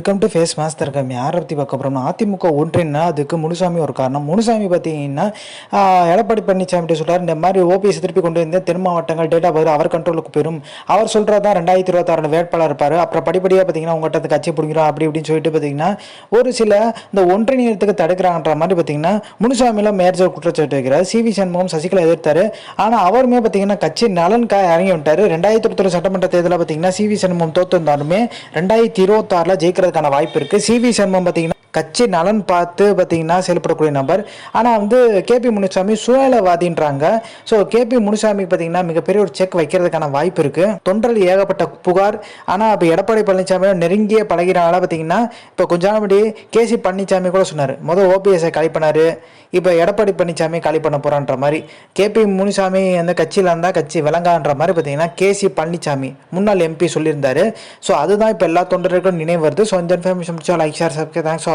Welcome to face master com யாரை பற்றி பார்க்க போகிறோம்னா அதிமுக ஒன்றினா அதுக்கு முனுசாமி ஒரு காரணம். முனுசாமி பார்த்தீங்கன்னா எடப்பாடி பழனிசாமி சொல்கிறார் இந்த மாதிரி ஓபிஎஸ் திருப்பி கொண்டு வந்து தென் மாவட்டங்கள் டேட்டா பதில் அவர் கண்ட்ரோலுக்கு போயிடும் அவர் சொல்கிறது தான் ரெண்டாயிரத்தி இருபத்தாறு வேட்பாளர் இருப்பார். அப்புறம் படிப்படியாக பார்த்தீங்கன்னா உங்கள்கிட்ட அந்த கட்சி பிடிக்கிறோம் அப்படி இப்படின்னு சொல்லிட்டு பார்த்தீங்கன்னா ஒரு சில இந்த ஒன்றிணையத்துக்கு தடுக்கிறாங்கன்ற மாதிரி பார்த்தீங்கன்னா முனுசாமிலாம் மேஜர் குற்றச்சாட்டு வைக்கிறார். சி வி சண்முகம் சசிகலா எதிர்த்தார். ஆனால் அவருமே பார்த்தீங்கன்னா கட்சி நலனுக்காக இறங்கி விட்டார் ரெண்டாயிரத்தி இருபத்தொரு சட்டமன்ற தேர்தலில் பார்த்தீங்கன்னா சி வி சண்முகம் தோத்து வந்தாலுமே ரெண்டாயிரத்தி இருபத்தாறில் ஜெயிக்கிறதுக்கான வாய்ப்பு இருக்குது சி வி சண்முகம் பார்த்தீங்கன்னா கட்சி நலன் பார்த்து பார்த்தீங்கன்னா செயல்படக்கூடிய நபர். ஆனால் வந்து கேபி முனுசாமி சூழலவாதின்றாங்க ஸோ கேபி முனுசாமி பார்த்தீங்கன்னா மிகப்பெரிய ஒரு செக் வைக்கிறதுக்கான வாய்ப்பு இருக்குது தொண்டர்கள் ஏகப்பட்ட புகார். ஆனால் இப்போ எடப்பாடி பழனிசாமியோட நெருங்கிய பழகிறனால பார்த்தீங்கன்னா இப்போ கொஞ்ச நாள் முன்னாடி கேசி பழனிசாமி கூட சொன்னார். முதல் ஓபிஎஸ்ஐ காலி பண்ணார். இப்போ எடப்பாடி பழனிசாமி காலி பண்ண போகிறான்ற மாதிரி. கேபி முனுசாமி அந்த கட்சியில் இருந்தால் கட்சி விளங்கான்ற மாதிரி பார்த்தீங்கன்னா கேசி பழனிசாமி முன்னாள் எம்பி சொல்லியிருந்தார். ஸோ அதுதான் இப்போ எல்லா தொண்டர்களுக்கும் நினைவு வருது. ஸோ இந்த இன்ஃபர்மேஷன் முடிச்சா like share subscribe thanks